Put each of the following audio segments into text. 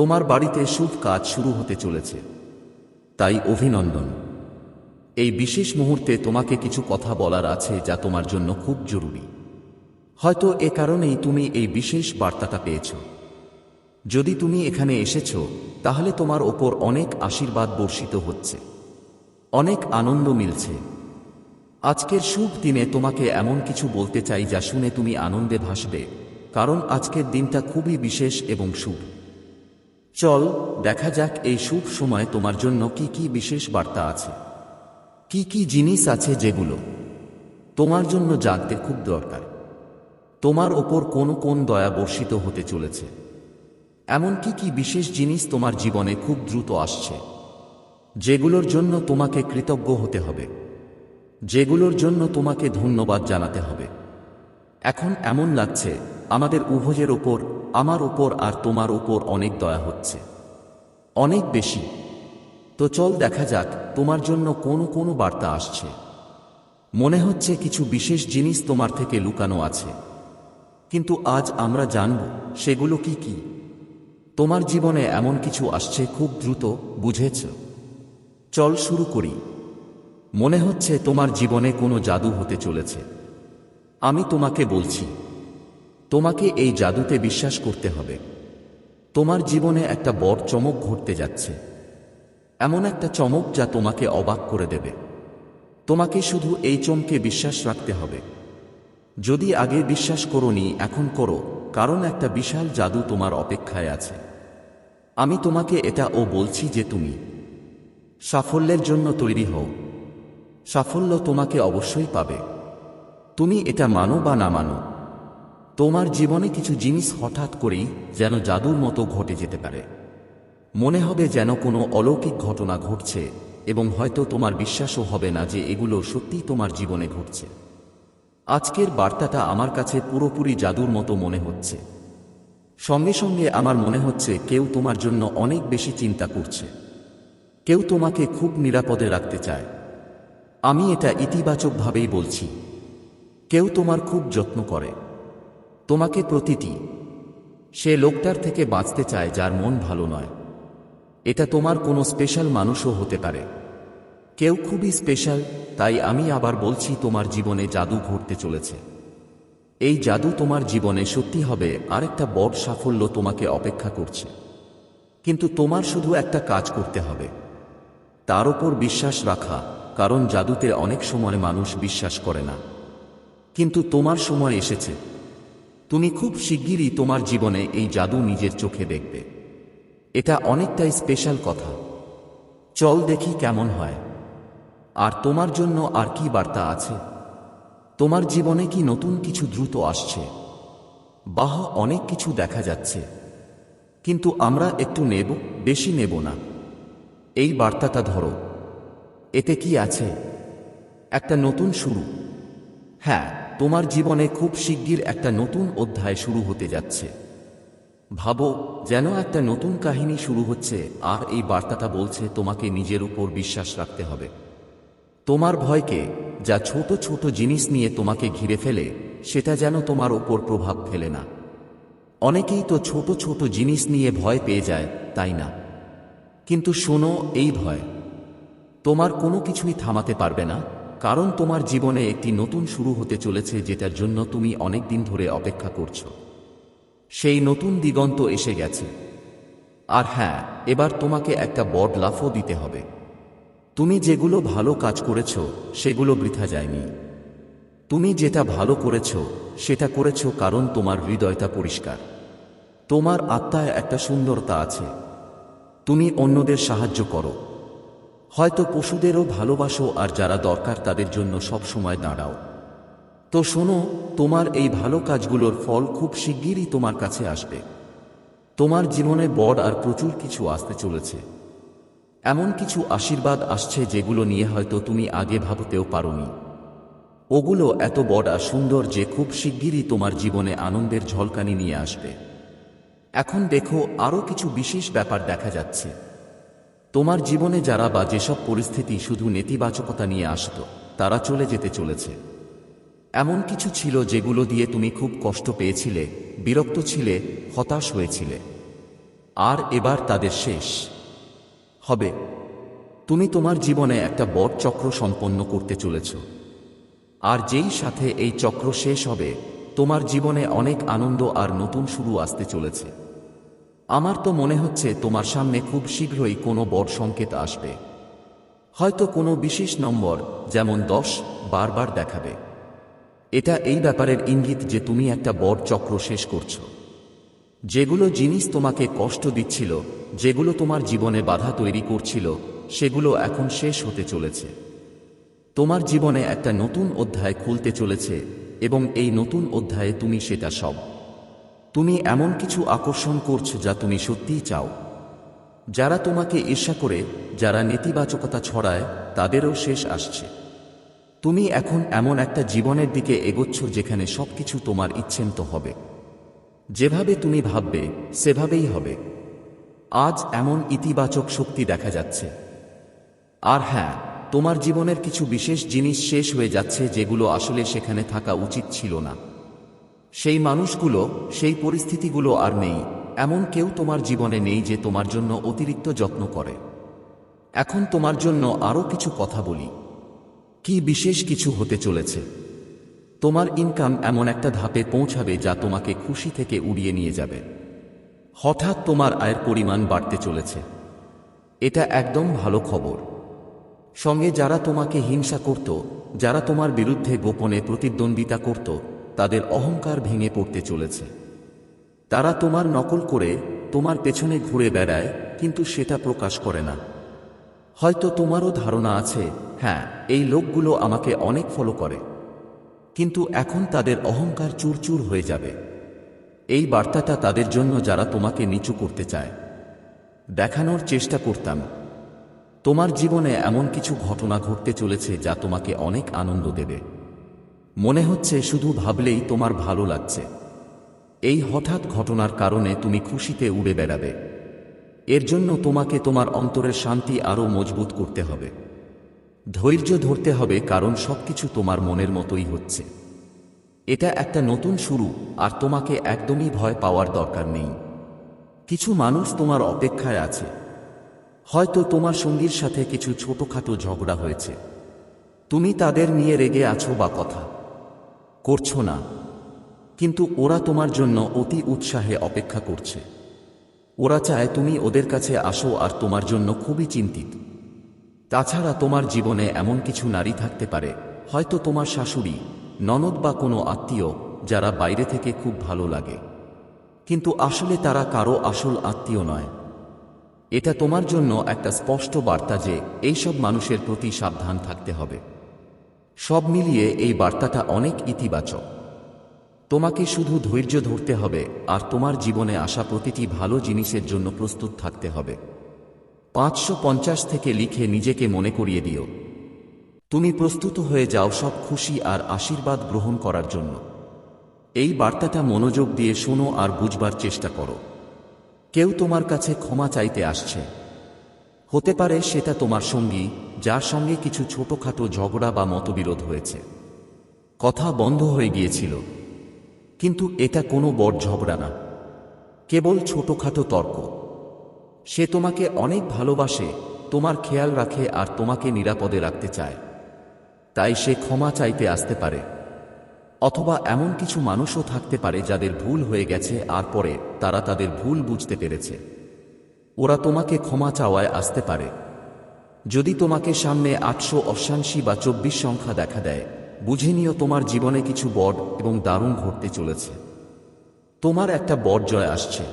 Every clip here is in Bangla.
তোমার বাড়িতে শুভ কাজ শুরু হতে চলেছে। তাই অভিনন্দন। এই বিশেষ মুহূর্তে তোমাকে কিছু কথা বলার আছে যা তোমার জন্য খুব জরুরি। হয়তো এ কারণেই তুমি এই বিশেষ বার্তাটা পেয়েছ। যদি তুমি এখানে এসেছ, তাহলে তোমার ওপর অনেক আশীর্বাদ বর্ষিত হচ্ছে। অনেক আনন্দ মিলছে। আজকের শুভ দিনে তোমাকে এমন কিছু বলতে চাই যা শুনে তুমি আনন্দে ভাসবে, কারণ আজকের দিনটা খুবই বিশেষ এবং শুভ। চল, দেখা যাক এই শুভ সময় তোমার জন্য কি কি বিশেষ বার্তা আছে। কি কি জিনিস আছে যেগুলো তোমার জন্য জানতে খুব দরকার। তোমার ওপর কোন কোন দয়া বর্ষিত হতে চলেছে। এমন কি কি বিশেষ জিনিস তোমার জীবনে খুব দ্রুত আসছে। যেগুলোর জন্য তোমাকে কৃতজ্ঞ হতে হবে। যেগুলোর জন্য তোমাকে ধন্যবাদ জানাতে হবে। এখন এমন লাগছে, আমাদের উভয়ের ওপর আমার ওপর আর তোমার ওপর অনেক দয়া হচ্ছে। অনেক বেশি। তো চল দেখা যাক, তোমার জন্য কোনো কোনো বার্তা আসছে। মনে হচ্ছে কিছু বিশেষ জিনিস তোমার থেকে লুকানো আছে। কিন্তু আজ আমরা জানব, সেগুলো কি কি? তোমার জীবনে এমন কিছু আসছে খুব দ্রুত, বুঝেছ? চল শুরু করি। মনে হচ্ছে তোমার জীবনে কোনো জাদু হতে চলেছে। আমি তোমাকে বলছি তোমাকে এই জাদুতে বিশ্বাস করতে হবে। তোমার জীবনে একটা বড় চমক ঘটতে যাচ্ছে। এমন একটা চমক যা তোমাকে অবাক করে দেবে। তোমাকে শুধু এই চমকে বিশ্বাস রাখতে হবে। যদি আগে বিশ্বাস করনি, এখন করো, কারণ একটা বিশাল জাদু তোমার অপেক্ষায় আছে। আমি তোমাকে এটা ও বলছি যে তুমি সাফল্যের জন্য তৈরি হও। সাফল্য তোমাকে অবশ্যই পাবে। তুমি এটা মানো বা না মানো তোমার জীবনে কিছু জিনিস হঠাৎ করেই যেন জাদুর মতো ঘটে যেতে পারে। মনে হবে যেন কোনো অলৌকিক ঘটনা ঘটছে এবং হয়তো তোমার বিশ্বাসও হবে না যে এগুলো সত্যিই তোমার জীবনে ঘটছে। আজকের বার্তাটা আমার কাছে পুরোপুরি জাদুর মতো মনে হচ্ছে। সঙ্গে সঙ্গে আমার মনে হচ্ছে কেউ তোমার জন্য অনেক বেশি চিন্তা করছে। কেউ তোমাকে খুব নিরাপদে রাখতে চায়। আমি এটা ইতিবাচকভাবেই বলছি। কেউ তোমার খুব যত্ন করে। তোমাকে প্রতিটি। সে লোকটার থেকে বাঁচতে চায় যার মন ভালো নয়। এটা তোমার কোনো স্পেশাল মানুষও হতে পারে। কেউ খুবই স্পেশাল, তাই আমি আবার বলছি তোমার জীবনে জাদু ঘটতে চলেছে। এই জাদু তোমার জীবনে সত্যি হবে, আরেকটা বড় সাফল্য তোমাকে অপেক্ষা করছে। কিন্তু তোমার শুধু একটা কাজ করতে হবে। তার ওপর বিশ্বাস রাখা, কারণ জাদুতে অনেক সময় মানুষ বিশ্বাস করে না। কিন্তু তোমার সময় এসেছে। তুমি খুব শিগগিরই তোমার জীবনে এই জাদু নিজের চোখে দেখবে। এটা অনেকটাই স্পেশাল কথা। চল দেখি কেমন হয়। আর তোমার জন্য আর কি বার্তা আছে? তোমার জীবনে কি নতুন কিছু দ্রুত আসছে? বাহ, অনেক কিছু দেখা যাচ্ছে। কিন্তু আমরা একটু নেব, বেশি নেব না। এই বার্তাটা ধরো। এতে কি আছে? একটা নতুন শুরু। হ্যাঁ তোমার জীবনে খুব শিগগির একটা নতুন অধ্যায় শুরু হতে যাচ্ছে। ভাবো, যেন একটা নতুন কাহিনী শুরু হচ্ছে, আর এই বার্তাটা বলছে তোমাকে নিজের উপর বিশ্বাস রাখতে হবে। তোমার ভয়কে, যা ছোট ছোট জিনিস নিয়ে তোমাকে ঘিরে ফেলে, সেটা যেন তোমার ওপর প্রভাব ফেলে না। অনেকেই তো ছোট ছোট জিনিস নিয়ে ভয় পেয়ে যায়, তাই না? কিন্তু শোনো, এই ভয়, তোমার কোনো কিছুই থামাতে পারবে না। কারণ তোমার জীবনে একটি নতুন শুরু হতে চলেছে যেটার জন্য তুমি অনেক দিন ধরে অপেক্ষা করছ। সেই নতুন দিগন্ত এসে গেছে। আর হ্যাঁ এবার তোমাকে একটা বড় লাফও দিতে হবে। তুমি যেগুলো ভালো কাজ করেছ, সেগুলো বৃথা যায়নি। তুমি যেটা ভালো করেছ, সেটা করেছ কারণ তোমার হৃদয়টা পরিষ্কার। তোমার আত্মায় একটা সুন্দরতা আছে। তুমি অন্যদের সাহায্য করো। হয়তো পশুদেরও ভালোবাসো আর যারা দরকার তাদের জন্য সব সময় দাঁড়াও। তো শোনো, তোমার এই ভালো কাজগুলোর ফল খুব শিগগিরই তোমার কাছে আসবে। তোমার জীবনে বড় আর প্রচুর কিছু আসতে চলেছে। এমন কিছু আশীর্বাদ আসছে যেগুলো নিয়ে হয়তো তুমি আগে ভাবতেও পারোনি। ওগুলো এত বড় আর সুন্দর যে খুব শিগগিরই তোমার জীবনে আনন্দের ঝলকানি নিয়ে আসবে। এখন দেখো, আরও কিছু বিশেষ ব্যাপার দেখা যাচ্ছে। তোমার জীবনে যারা বা যেসব পরিস্থিতি শুধু নেতিবাচকতা নিয়ে আসত, তারা চলে যেতে চলেছে। এমন কিছু ছিল যেগুলো দিয়ে তুমি খুব কষ্ট পেয়েছিলে, বিরক্ত ছিলে, হতাশ হয়েছিলে। আর এবার তাদের শেষ। হবে। তুমি তোমার জীবনে একটা বড় চক্র সম্পন্ন করতে চলেছ। আর যেই সাথে এই চক্র শেষ হবে, তোমার জীবনে অনেক আনন্দ আর নতুন শুরু আসতে চলেছে। আমার তো মনে হচ্ছে তোমার সামনে খুব শীঘ্রই কোনো বড় সংকেত আসবে। হয়তো কোনো বিশেষ নম্বর, যেমন দশ, বারবার দেখাবে। এটা এই ব্যাপারের ইঙ্গিত যে তুমি একটা বড় চক্র শেষ করছ। যেগুলো জিনিস তোমাকে কষ্ট দিচ্ছিল, যেগুলো তোমার জীবনে বাধা তৈরি করছিল, সেগুলো এখন শেষ হতে চলেছে। তোমার জীবনে একটা নতুন অধ্যায় খুলতে চলেছে এবং এই নতুন অধ্যায়ে তুমি সেটা সব তুমি এমন কিছু আকর্ষণ করছ যা তুমি সত্যিই চাও। যারা তোমাকে ঈর্ষা করে, যারা নেতিবাচকতা ছড়ায়, তাদেরও শেষ আসছে। তুমি এখন এমন একটা জীবনের দিকে এগোচ্ছ যেখানে সবকিছু তোমার ইচ্ছেমতো হবে। যেভাবে তুমি ভাববে, সেভাবেই হবে। আজ এমন ইতিবাচক শক্তি দেখা যাচ্ছে। আর হ্যাঁ তোমার জীবনের কিছু বিশেষ জিনিস শেষ হয়ে যাচ্ছে যেগুলো আসলে সেখানে থাকা উচিত ছিল না। সেই মানুষগুলো, সেই পরিস্থিতিগুলো আর নেই, এমন কেউ তোমার জীবনে নেই যে তোমার জন্য অতিরিক্ত যত্ন করে। এখন তোমার জন্য আরও কিছু কথা বলি। কি বিশেষ কিছু হতে চলেছে? তোমার ইনকাম এমন একটা ধাপে পৌঁছাবে যা তোমাকে খুশি থেকে উড়িয়ে নিয়ে যাবে। হঠাৎ তোমার আয়ের পরিমাণ বাড়তে চলেছে। এটা একদম ভালো খবর। সঙ্গে যারা তোমাকে হিংসা করত, যারা তোমার বিরুদ্ধে গোপনে প্রতিদ্বন্দ্বিতা করত তাদের অহংকার ভেঙে পড়তে চলেছে। তারা তোমার নকল করে তোমার পেছনে ঘুরে বেড়ায়, কিন্তু সেটা প্রকাশ করে না। হয়তো তোমারও ধারণা আছে হ্যাঁ এই লোকগুলো আমাকে অনেক ফলো করে। কিন্তু এখন তাদের অহংকার চুরচুর হয়ে যাবে। এই বার্তাটা তাদের জন্য যারা তোমাকে নিচু করতে চায়। দেখানোর চেষ্টা করতাম। তোমার জীবনে এমন কিছু ঘটনা ঘটতে চলেছে যা তোমাকে অনেক আনন্দ দেবে। মনে হচ্ছে শুধু ভাবলেই তোমার ভালো লাগছে। এই হঠাৎ ঘটনার কারণে তুমি খুশিতে উড়ে বেড়াবে। এর জন্য তোমাকে তোমার অন্তরের শান্তি আরও মজবুত করতে হবে। ধৈর্য ধরতে হবে কারণ সবকিছু তোমার মনের মতোই হচ্ছে। এটা একটা নতুন শুরু, আর তোমাকে একদমই ভয় পাওয়ার দরকার নেই। কিছু মানুষ তোমার অপেক্ষায় আছে। হয়তো তোমার সঙ্গীর সাথে কিছু ছোটখাটো ঝগড়া হয়েছে। তুমি তাদের নিয়ে রেগে আছো বা কথা। করছ না। কিন্তু ওরা তোমার জন্য অতি উৎসাহে অপেক্ষা করছে। ওরা চায় তুমি ওদের কাছে আসো আর তোমার জন্য খুবই চিন্তিত। তাছাড়া তোমার জীবনে এমন কিছু নারী থাকতে পারে, হয়তো তোমার শাশুড়ি, ননদ বা কোনো আত্মীয়, যারা বাইরে থেকে খুব ভালো লাগে। কিন্তু আসলে তারা কারও আসল আত্মীয় নয়। এটা তোমার জন্য একটা স্পষ্ট বার্তা যে, এইসব মানুষের প্রতি সাবধান থাকতে হবে। সব মিলিয়ে এই বার্তাটা অনেক ইতিবাচক। তোমাকে শুধু ধৈর্য ধরতে হবে আর তোমার জীবনে আসা প্রতিটি ভালো জিনিসের জন্য প্রস্তুত থাকতে হবে। পাঁচশো পঞ্চাশ থেকে লিখে নিজেকে মনে করিয়ে দিও। তুমি প্রস্তুত হয়ে যাও সব খুশি আর আশীর্বাদ গ্রহণ করার জন্য। এই বার্তাটা মনোযোগ দিয়ে শোনো আর বুঝবার চেষ্টা করো। কেউ তোমার কাছে ক্ষমা চাইতে আসছে। হতে পারে সেটা তোমার সঙ্গী, যার সঙ্গে কিছু ছোটখাটো ঝগড়া বা মতবিরোধ হয়েছে। কথা বন্ধ হয়ে গিয়েছিল। কিন্তু এটা কোনো বড় ঝগড়া না। কেবল ছোটখাটো তর্ক। সে তোমাকে অনেক ভালোবাসে, তোমার খেয়াল রাখে আর তোমাকে নিরাপদে রাখতে চায়। তাই সে ক্ষমা চাইতে আসতে পারে। অথবা এমন কিছু মানুষও থাকতে পারে যাদের ভুল হয়ে গেছে আর পরে তারা তাদের ভুল বুঝতে পেরেছে। ওরা তোমাকে ক্ষমা চাওয়ায় আসতে পারে। যদি তোমাকে সামনে আটশো অশাংশী বা চব্বিশ সংখ্যা দেখা দেয়, বুঝে নিও তোমার জীবনে কিছু বড় এবং দারুণ ঘটতে চলেছে। তোমার একটা বড় জয় আসছে।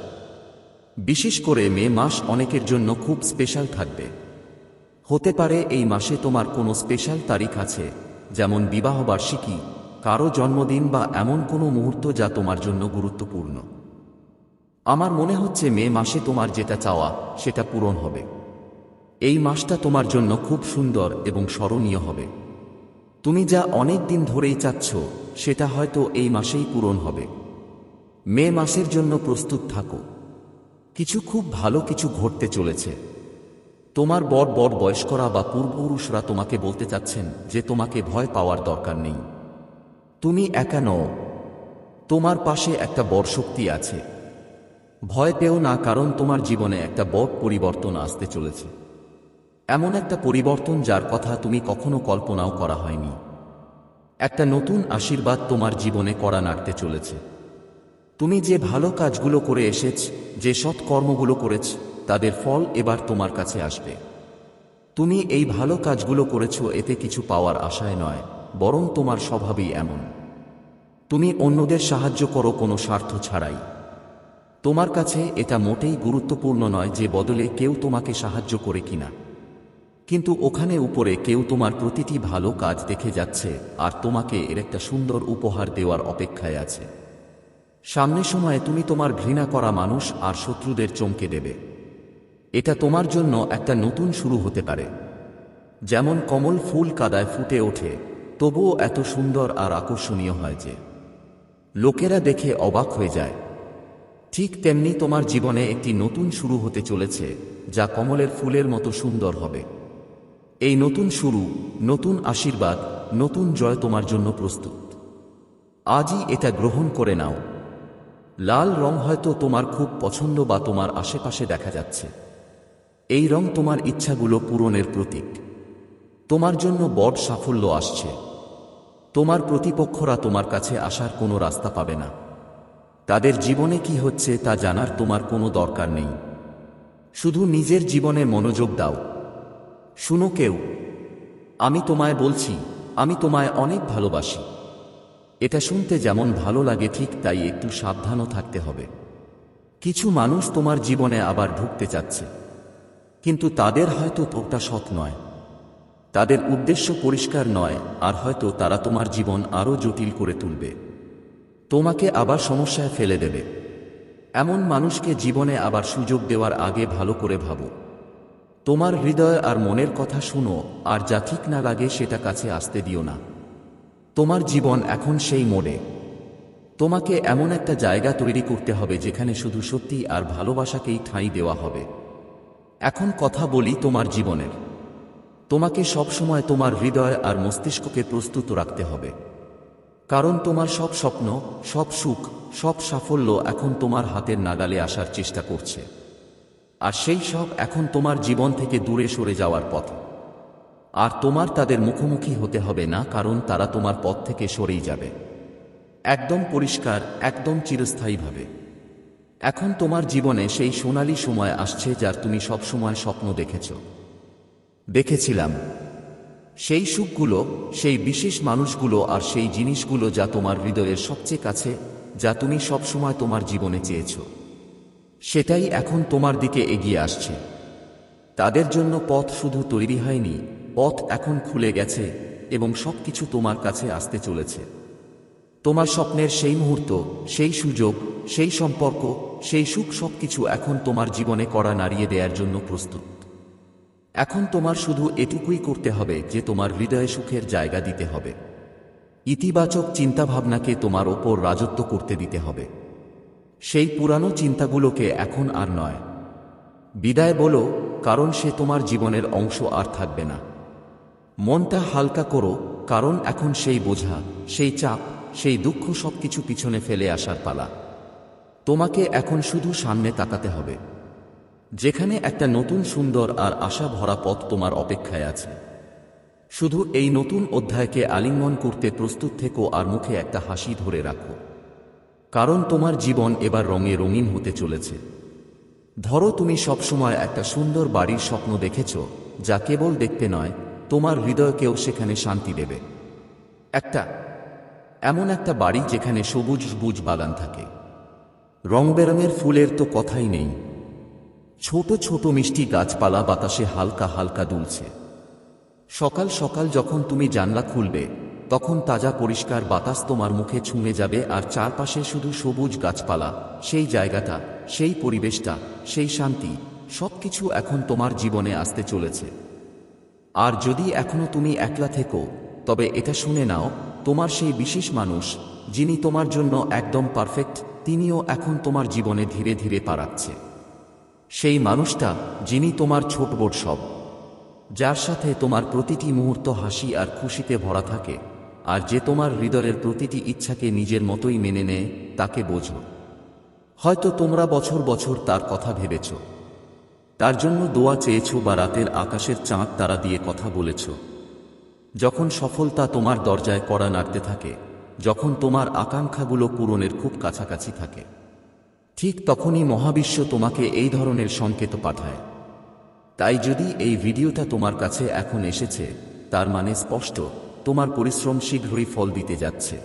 বিশেষ করে মে মাস অনেকের জন্য খুব স্পেশাল থাকবে। হতে পারে এই মাসে তোমার কোনো স্পেশাল তারিখ আছে, যেমন বিবাহবার্ষিকী, কারও জন্মদিন বা এমন কোনো মুহূর্ত যা তোমার জন্য গুরুত্বপূর্ণ। আমার মনে হচ্ছে মে মাসে তোমার যেটা চাওয়া, সেটা পূরণ হবে। এই মাসটা তোমার জন্য খুব সুন্দর এবং স্মরণীয় হবে। তুমি যা অনেক দিন ধরেই চাচ্ছ, সেটা হয়তো এই মাসেই পূরণ হবে। মে মাসের জন্য প্রস্তুত থাকো। কিছু খুব ভালো কিছু ঘটতে চলেছে। তোমার বড় বড় বয়স্করা বা পূর্বপুরুষরা তোমাকে বলতে চাচ্ছেন যে তোমাকে ভয় পাওয়ার দরকার নেই। তুমি একা নও। তোমার পাশে একটা বড় শক্তি আছে। ভয় পেও না, কারণ তোমার জীবনে একটা বড় পরিবর্তন আসতে চলেছে। এমন একটা পরিবর্তন যার কথা তুমি কখনো কল্পনাও করা হয়নি। একটা নতুন আশীর্বাদ তোমার জীবনে করা নাড়তে চলেছে। তুমি যে ভালো কাজগুলো করে এসেছ, যে সৎ কর্মগুলো করেছ, তাদের ফল এবার তোমার কাছে আসবে। তুমি এই ভালো কাজগুলো করেছ, এতে কিছু পাওয়ার আশায় নয়, বরং তোমার স্বভাবই এমন। তুমি অন্যদের সাহায্য করো, কোনো স্বার্থ ছাড়াই। তোমার কাছে এটা মোটেই গুরুত্বপূর্ণ নয় যে বদলে কেউ তোমাকে সাহায্য করে কিনা। কিন্তু ওখানে উপরে কেউ তোমার প্রতিটি ভালো কাজ দেখে যাচ্ছে, আর তোমাকে এর একটা সুন্দর উপহার দেওয়ার অপেক্ষায় আছে। সামনে সময়ে তুমি তোমার ঘৃণা করা মানুষ আর শত্রুদের চমকে দেবে। এটা তোমার জন্য একটা নতুন শুরু হতে পারে। যেমন কমল ফুল কাদায় ফুটে ওঠে, তবুও এত সুন্দর আর আকর্ষণীয় হয় যে। লোকেরা দেখে অবাক হয়ে যায় ঠিক তেমনি তোমার জীবনে একটি নতুন শুরু হতে চলেছে, যা কমলের ফুলের মতো সুন্দর হবে। এই নতুন শুরু, নতুন আশীর্বাদ, নতুন জয় তোমার জন্য প্রস্তুত। আজই এটা গ্রহণ করে নাও। লাল রং হয়তো তোমার খুব পছন্দ বা তোমার আশেপাশে দেখা যাচ্ছে। এই রং তোমার ইচ্ছাগুলো পূরণের প্রতীক। তোমার জন্য বড় সাফল্য আসছে। তোমার প্রতিপক্ষরা তোমার কাছে আসার কোনো রাস্তা পাবে না। তাদের জীবনে কি হচ্ছে তা জানার তোমার কোনো দরকার নেই। শুধু নিজের জীবনে মনোযোগ দাও। শুনো কেউ, আমি তোমায় বলছি, আমি তোমায় অনেক ভালোবাসি। এটা শুনতে যেমন ভালো লাগে, ঠিক তাই একটু সাবধানও থাকতে হবে। কিছু মানুষ তোমার জীবনে আবার ঢুকতে চাচ্ছে। কিন্তু তাদের হয়তো তোটা সৎ নয়। তাদের উদ্দেশ্য পরিষ্কার নয়, আর হয়তো তারা তোমার জীবন আরও জটিল করে তুলবে। তোমাকে আবার সমস্যায় ফেলে দেবে। এমন মানুষকে জীবনে আবার সুযোগ দেওয়ার আগে ভালো করে ভাবো। তোমার হৃদয় আর মনের কথা শুনো, আর যা ঠিক না লাগে সেটা কাছে আসতে দিও না। তোমার জীবন এখন সেই মোড়ে। তোমাকে এমন একটা জায়গা তৈরি করতে হবে যেখানে শুধু সত্যি আর ভালোবাসাকেই ঠাঁই দেওয়া হবে। এখন কথা বলি তোমার জীবনের। তোমাকে সবসময় তোমার হৃদয় আর মস্তিষ্ককে প্রস্তুত রাখতে হবে। কারণ তোমার সব স্বপ্ন, সব সুখ, সব সাফল্য এখন তোমার হাতের নাগালে আসার চেষ্টা করছে। আর সেই সব এখন তোমার জীবন থেকে দূরে সরে যাওয়ার পথ। আর তোমার তাদের মুখোমুখি হতে হবে না, কারণ তারা তোমার পথ থেকে সরেই যাবে। একদম পরিষ্কার, একদম চিরস্থায়ীভাবে। এখন তোমার জীবনে সেই সোনালি সময় আসছে যার তুমি সব সময় স্বপ্ন দেখেছ। দেখেছিলাম সেই সুখগুলো, সেই বিশেষ মানুষগুলো আর সেই জিনিসগুলো যা তোমার হৃদয়ের সবচেয়ে কাছে, যা তুমি সব সময় তোমার জীবনে চেয়েছ। সেটাই এখন তোমার দিকে এগিয়ে আসছে। তাদের জন্য পথ শুধু তৈরি হয়নি, পথ এখন খুলে গেছে এবং সবকিছু তোমার কাছে আসতে চলেছে। তোমার স্বপ্নের সেই মুহূর্ত, সেই সুযোগ, সেই সম্পর্ক, সেই সুখ সবকিছু এখন তোমার জীবনে করা নাড়িয়ে দেওয়ার জন্য প্রস্তুত। এখন তোমার শুধু এটুকুই করতে হবে যে তোমার হৃদয়ে সুখের জায়গা দিতে হবে। ইতিবাচক চিন্তাভাবনাকে তোমার ওপর রাজত্ব করতে দিতে হবে। সেই পুরানো চিন্তাগুলোকে এখন আর নয়। বিদায় বলো, কারণ সে তোমার জীবনের অংশ আর থাকবে না। মনটা হালকা করো, কারণ এখন সেই বোঝা, সেই চাপ, সেই দুঃখ সবকিছু পিছনে ফেলে আসার পালা। তোমাকে এখন শুধু সামনে তাকাতে হবে। যেখানে একটা নতুন সুন্দর আর আশা ভরা পথ তোমার অপেক্ষায় আছে। শুধু এই নতুন অধ্যায়কে আলিঙ্গন করতে প্রস্তুত থেকো আর মুখে একটা হাসি ধরে রাখো। কারণ তোমার জীবন এবার রঙে রঙিন হতে চলেছে। ধরো তুমি সবসময় একটা সুন্দর বাড়ির স্বপ্ন দেখেছ, যা কেবল দেখতে নয়, তোমার হৃদয়কেও সেখানে শান্তি দেবে। একটা, এমন একটা বাড়ি যেখানে সবুজ সবুজ বাগান থাকে। রং বেরঙের ফুলের তো কথাই নেই ছোট ছোট মিষ্টি গাছপালা বাতাসে হালকা হালকা দুলছে। সকাল সকাল যখন তুমি জানলা খুলবে, তখন তাজা পরিষ্কার বাতাস তোমার মুখে ছুঁয়ে যাবে আর চারপাশে শুধু সবুজ গাছপালা, সেই জায়গাটা, সেই পরিবেশটা, সেই শান্তি, সবকিছু এখন তোমার জীবনে আসতে চলেছে। আর যদি এখনও তুমি একলা থেকো, তবে এটা শুনে নাও, তোমার সেই বিশেষ মানুষ, যিনি তোমার জন্য একদম পারফেক্ট, তিনিও এখন তোমার জীবনে ধীরে ধীরে পারাচ্ছে। সেই মানুষটা যিনি তোমার ছোট বোট সব, যার সাথে তোমার প্রতিটি মুহূর্ত হাসি আর খুশিতে ভরা থাকে, আর যে তোমার হৃদয়ের প্রতিটি ইচ্ছাকে নিজের মতোই মেনে নেয়, তাকে বোঝো। হয়তো তোমরা বছর বছর তার কথা ভেবেছ। তার জন্য দোয়া চেয়েছ বা রাতের আকাশের চাঁদ তারা দিয়ে কথা বলেছ। যখন সফলতা তোমার দরজায় কড়া নাড়তে থাকে, যখন তোমার আকাঙ্ক্ষাগুলো পূরণের খুব কাছাকাছি থাকে। ঠিক তখনই মহাবিশ্ব তোমাকে এই ধরনের সংকেত পাঠায়। তাই যদি এই ভিডিওটা তোমার কাছে এখন এসেছে, তার মানে স্পষ্ট, তোমার পরিশ্রম শীঘ্রই ফল দিতে যাচ্ছে।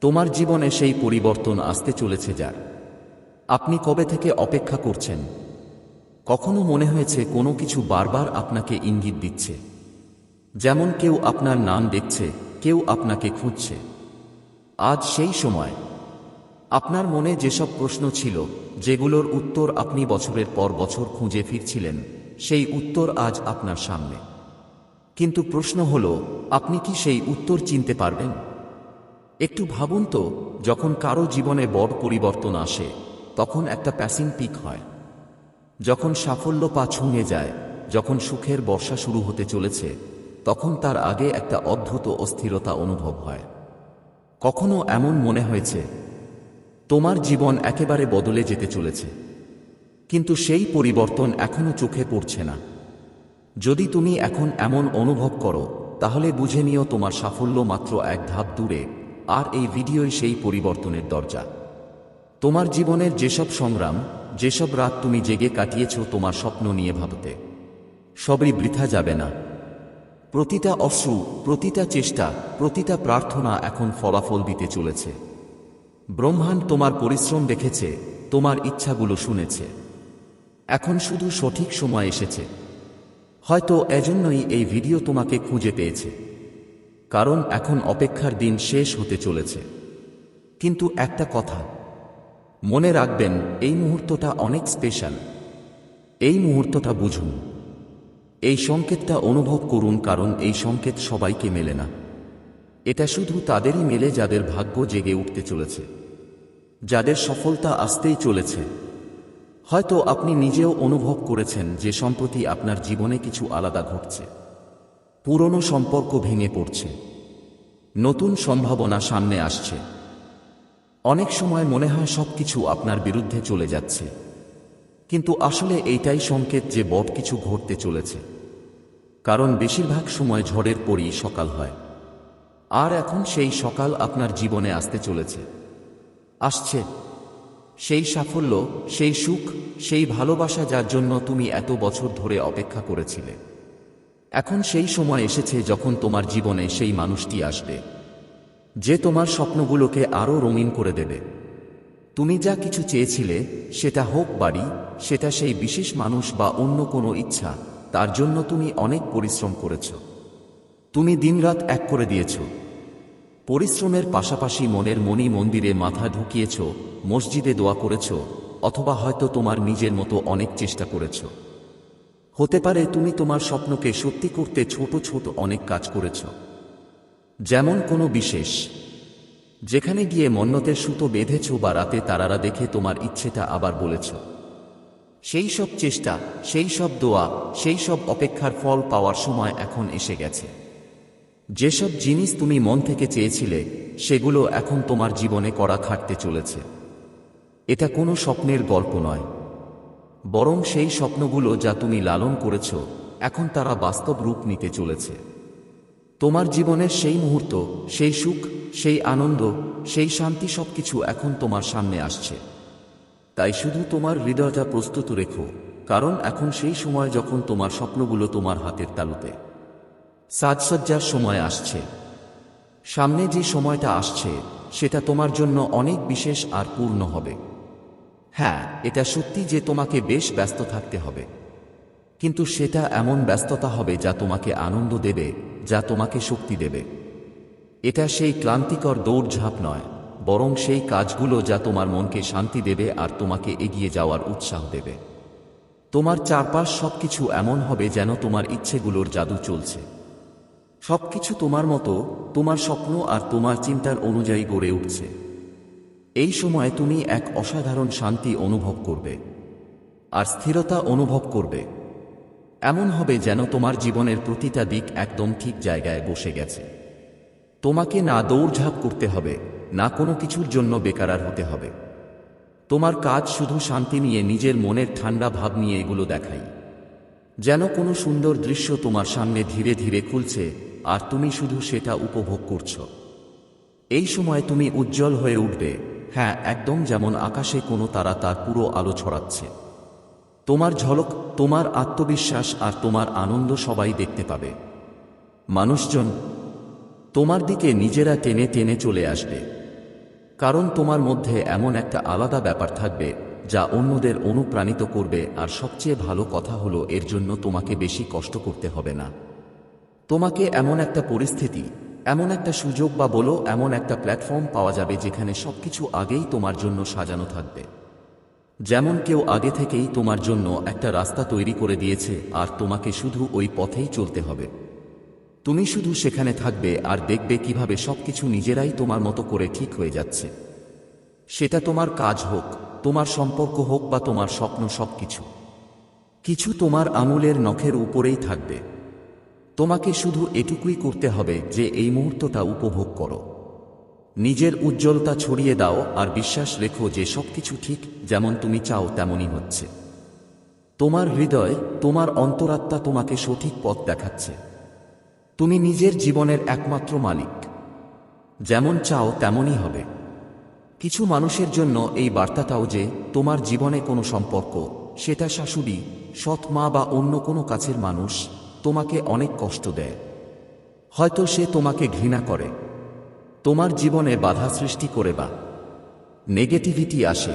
তোমার জীবনে সেই পরিবর্তন আসতে চলেছে যার। আপনি কবে থেকে অপেক্ষা করছেন? কখনো মনে হয়েছে কোনো কিছু বারবার আপনাকে ইঙ্গিত দিচ্ছে? যেমন কেউ আপনার নাম দেখছে, কেউ আপনাকে খুঁজছে। আজ সেই সময় আপনার মনে যেসব প্রশ্ন ছিল, যেগুলোর উত্তর আপনি বছরের পর বছর খুঁজে ফিরছিলেন, সেই উত্তর আজ আপনার সামনে। কিন্তু প্রশ্ন হল, আপনি কি সেই উত্তর চিনতে পারবেন? একটু ভাবুন তো, যখন কারও জীবনে বড় পরিবর্তন আসে, তখন একটা প্যাসিং পিক হয়। যখন সাফল্য পা ছুঁয়ে যায়, যখন সুখের বর্ষা শুরু হতে চলেছে, তখন তার আগে একটা অদ্ভুত অস্থিরতা অনুভব হয়। কখনো এমন মনে হয়েছে তোমার জীবন একেবারে বদলে যেতে চলেছে। কিন্তু সেই পরিবর্তন এখনও চোখে পড়ছে না। যদি তুমি এখন এমন অনুভব করো, তাহলে বুঝে নিও তোমার সাফল্য মাত্র এক ধাপ দূরে, আর এই ভিডিওই সেই পরিবর্তনের দরজা। তোমার জীবনের যেসব সংগ্রাম, যেসব রাত তুমি জেগে কাটিয়েছ তোমার স্বপ্ন নিয়ে ভাবতে, সবই বৃথা যাবে না। প্রতিটা অশ্রু, প্রতিটা চেষ্টা, প্রতিটা প্রার্থনা এখন ফলাফল দিতে চলেছে। ব্রহ্মাণ্ড তোমার পরিশ্রম দেখেছে, তোমার ইচ্ছাগুলো শুনেছে। এখন শুধু সঠিক সময় এসেছে। হয়তো এজন্যই এই ভিডিও তোমাকে খুঁজে পেয়েছে। কারণ এখন অপেক্ষার দিন শেষ হতে চলেছে। কিন্তু একটা কথা, মনে রাখবেন, এই মুহূর্তটা অনেক স্পেশাল এই মুহূর্তটা বুঝুন। এই সংকেতটা অনুভব করুন, কারণ এই সংকেত সবাইকে মেলে না। এটা শুধু তাদেরই মেলে যাদের ভাগ্য জেগে উঠতে চলেছে, যাদের সফলতা আসতেই চলেছে। হয়তো আপনি নিজেও অনুভব করেছেন যে সম্প্রতি আপনার জীবনে কিছু আলাদা ঘটছে। পুরনো সম্পর্ক ভেঙে পড়ছে। নতুন সম্ভাবনা সামনে আসছে। অনেক সময় মনে হয় সবকিছু আপনার বিরুদ্ধে চলে যাচ্ছে। কিন্তু আসলে এইটাই সংকেত যে বড় কিছু ঘটতে চলেছে। কারণ বেশিরভাগ সময় ঝড়ের পরই সকাল হয়। আর এখন সেই সকাল আপনার জীবনে আসতে চলেছে। আসছে। সেই সাফল্য, সেই সুখ, সেই ভালোবাসা যার জন্য তুমি এত বছর ধরে অপেক্ষা করেছিলে। এখন সেই সময় এসেছে যখন তোমার জীবনে সেই মানুষটি আসবে। যে তোমার স্বপ্নগুলোকে আরও রঙিন করে দেবে। তুমি যা কিছু চেয়েছিলে, সেটা হোক বাড়ি, সেটা সেই বিশেষ মানুষ বা অন্য কোনো ইচ্ছা, তার জন্য তুমি অনেক পরিশ্রম করেছ। তুমি দিনরাত এক করে দিয়েছ। পরিশ্রমের পাশাপাশি মনের মনি মন্দিরে মাথা ঢুকিয়েছ, মসজিদে দোয়া করেছ, অথবা হয়তো তোমার নিজের মতো অনেক চেষ্টা করেছ। হতে পারে তুমি তোমার স্বপ্নকে সত্যি করতে ছোট ছোট অনেক কাজ করেছ। যেমন কোনো বিশেষ। যেখানে গিয়ে মন্নতের সুতো বেঁধেছ বা রাতে তারারা দেখে তোমার ইচ্ছেটা আবার বলেছ। সেই সব চেষ্টা, সেই সব দোয়া, সেই সব অপেক্ষার ফল পাওয়ার সময় এখন এসে গেছে। যেসব জিনিস তুমি মন থেকে চেয়েছিলে, সেগুলো এখন তোমার জীবনে করা খাটতে চলেছে। এটা কোনো স্বপ্নের গল্প নয়। বরং সেই স্বপ্নগুলো যা তুমি লালন করেছ, এখন তারা বাস্তব রূপ নিতে চলেছে। তোমার জীবনের সেই মুহূর্ত, সেই সুখ, সেই আনন্দ, সেই শান্তি সবকিছু এখন তোমার সামনে আসছে। তাই শুধু তোমার হৃদয়টা প্রস্তুত রেখো, কারণ এখন সেই সময় যখন তোমার স্বপ্নগুলো তোমার হাতের তালুতে। সাজসজ্জার সময় আসছে। সামনে যে সময়টা আসছে, সেটা তোমার জন্য অনেক বিশেষ আর পূর্ণ হবে। হ্যাঁ এটা সত্যি যে তোমাকে বেশ ব্যস্ত থাকতে হবে। কিন্তু সেটা এমন ব্যস্ততা হবে যা তোমাকে আনন্দ দেবে, যা তোমাকে শক্তি দেবে। এটা সেই ক্লান্তিকর দৌড়ঝাঁপ নয়, বরং সেই কাজগুলো যা তোমার মনকে শান্তি দেবে আর তোমাকে এগিয়ে যাওয়ার উৎসাহ দেবে। তোমার চারপাশ সবকিছু এমন হবে যেন তোমার ইচ্ছেগুলোর জাদু চলছে। সবকিছু তোমার মতো, তোমার স্বপ্ন আর তোমার চিন্তার অনুযায়ী গড়ে উঠছে। এই সময় তুমি এক অসাধারণ শান্তি অনুভব করবে, আর স্থিরতা অনুভব করবে। এমন হবে যেন তোমার জীবনের প্রতিটা দিক একদম ঠিক জায়গায় বসে গেছে। তোমাকে না দৌড়ঝাঁপ করতে হবে, না কোনো কিছুর জন্য বেকারার হতে হবে। তোমার কাজ শুধু শান্তি নিয়ে নিজের মনের ঠান্ডা ভাব নিয়ে এগুলো দেখাই। যেন কোনো সুন্দর দৃশ্য তোমার সামনে ধীরে ধীরে খুলছে আর তুমি শুধু সেটা উপভোগ করছ। এই সময় তুমি উজ্জ্বল হয়ে উঠবে। হ্যাঁ একদম যেমন আকাশে কোনো তারা তার পুরো আলো ছড়াচ্ছে। তোমার ঝলক, তোমার আত্মবিশ্বাস আর তোমার আনন্দ সবাই দেখতে পাবে। মানুষজন, তোমার দিকে নিজেরা টেনে টেনে চলে আসবে। কারণ তোমার মধ্যে এমন একটা আলাদা ব্যাপার থাকবে, যা অন্যদের অনুপ্রাণিত করবে আর সবচেয়ে ভালো কথা হলো এর জন্য তোমাকে বেশি কষ্ট করতে হবে না। তোমাকে এমন একটা পরিস্থিতি, এমন একটা সুযোগ বা বলো, এমন একটা প্ল্যাটফর্ম পাওয়া যাবে যেখানে সবকিছু আগেই তোমার জন্য সাজানো থাকবে। যেমন কেউ আগে থেকেই তোমার জন্য একটা রাস্তা তৈরি করে দিয়েছে, আর তোমাকে শুধু ওই পথেই চলতে হবে। তুমি শুধু সেখানে থাকবে আর দেখবে কীভাবে সবকিছু নিজেরাই তোমার মতো করে ঠিক হয়ে যাচ্ছে। সেটা তোমার কাজ হোক, তোমার সম্পর্ক হোক বা তোমার স্বপ্ন সবকিছু। কিছু তোমার আঙুলের নখের উপরেই থাকবে। তোমাকে শুধু এটুকুই করতে হবে যে এই মুহূর্তটা উপভোগ করো। নিজের উজ্জ্বলতা ছড়িয়ে দাও আর বিশ্বাস রেখো যে সবকিছু ঠিক যেমন তুমি চাও তেমনই হচ্ছে। তোমার হৃদয়, তোমার অন্তরাত্মা তোমাকে সঠিক পথ দেখাচ্ছে। তুমি নিজের জীবনের একমাত্র মালিক। যেমন চাও তেমনই হবে। কিছু মানুষের জন্য এই বার্তাটাও যে তোমার জীবনে কোনো সম্পর্ক, সেটা শাশুড়ি, সৎ মা বা অন্য কোনো কাছের মানুষ তোমাকে অনেক কষ্ট দেয়। হয়তো সে তোমাকে ঘৃণা করে। তোমার জীবনে বাধা সৃষ্টি করে বা। নেগেটিভিটি আসে।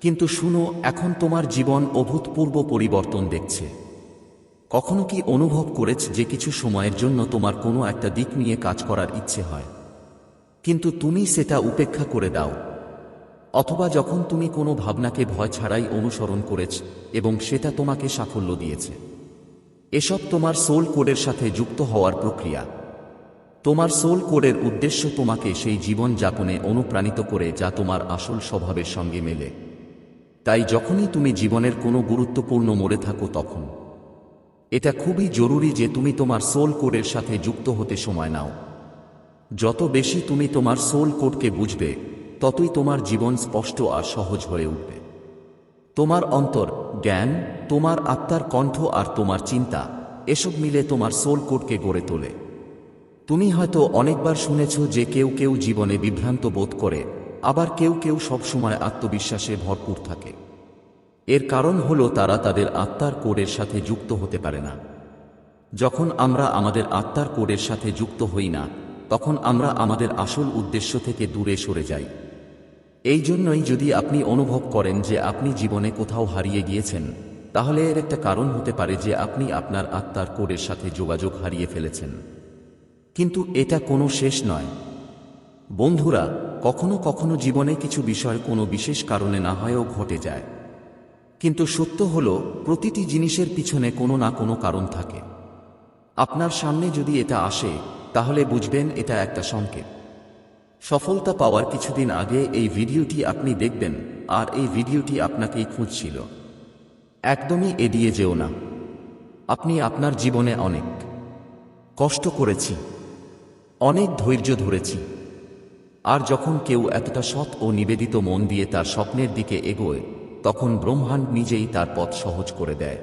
কিন্তু শুনো, এখন তোমার জীবন অভূতপূর্ব পরিবর্তন দেখছে। কখনো কি অনুভব করেছ যে কিছু সময়ের জন্য তোমার কোনো একটা দিক নিয়ে কাজ করার ইচ্ছে হয়? কিন্তু তুমি সেটা উপেক্ষা করে দাও। অথবা যখন তুমি কোনো ভাবনাকে ভয় ছাড়াই অনুসরণ করেছ এবং সেটা তোমাকে সাফল্য দিয়েছে। এসব তোমার সোল কোডের সাথে যুক্ত হওয়ার প্রক্রিয়া। তোমার সোল কোডের উদ্দেশ্য তোমাকে সেই জীবন যাপনে অনুপ্রাণিত করে যা তোমার আসল স্বভাবের সঙ্গে মেলে। তাই যখনই তুমি জীবনের কোনো গুরুত্বপূর্ণ মোড়ে থাকো তখন। এটা খুবই জরুরি যে তুমি তোমার সোল কোডের সাথে যুক্ত হতে সময় নাও। যত বেশি তুমি তোমার সোল কোডকে বুঝবে, ততই তোমার জীবন স্পষ্ট আর সহজ হয়ে উঠবে। তোমার অন্তর জ্ঞান, তোমার আত্মার কণ্ঠ আর তোমার চিন্তা, এসব মিলে তোমার সোল কোডকে গড়ে তোলে। তুমি হয়তো অনেকবার শুনেছ যে কেউ কেউ জীবনে বিভ্রান্ত বোধ করে, আবার কেউ কেউ সবসময় আত্মবিশ্বাসে ভরপুর থাকে। এর কারণ হল তারা তাদের আত্মার কোডের সাথে যুক্ত হতে পারে না। যখন আমরা আমাদের আত্মার কোডের সাথে যুক্ত হই না, তখন আমরা আমাদের আসল উদ্দেশ্য থেকে দূরে সরে যাই। এই জন্যই যদি আপনি অনুভব করেন যে আপনি জীবনে কোথাও হারিয়ে গিয়েছেন, তাহলে এর একটা কারণ হতে পারে যে আপনি আপনার আত্মার কোডের সাথে যোগাযোগ হারিয়ে ফেলেছেন। কিন্তু এটা কোনো শেষ নয়। বন্ধুরা, কখনো কখনো জীবনে কিছু বিষয় কোনো বিশেষ কারণে না হয়েও ঘটে যায়। কিন্তু সত্য হল, প্রতিটি জিনিসের পিছনে কোনো না কোনো কারণ থাকে। আপনার সামনে যদি এটা আসে, তাহলে বুঝবেন এটা একটা সংকেত। সফলতা পাওয়ার কিছুদিন আগে এই ভিডিওটি আপনি দেখবেন, আর এই ভিডিওটি আপনাকেই খুঁজছিল। একদমই এড়িয়ে যেও না। আপনি আপনার জীবনে অনেক কষ্ট করেছি, অনেক ধৈর্য ধরেছি, আর যখন কেউ এতটা সৎ ও নিবেদিত মন দিয়ে তার স্বপ্নের দিকে এগোয়, তখন ব্রহ্মাণ্ড নিজেই তার পথ সহজ করে দেয়।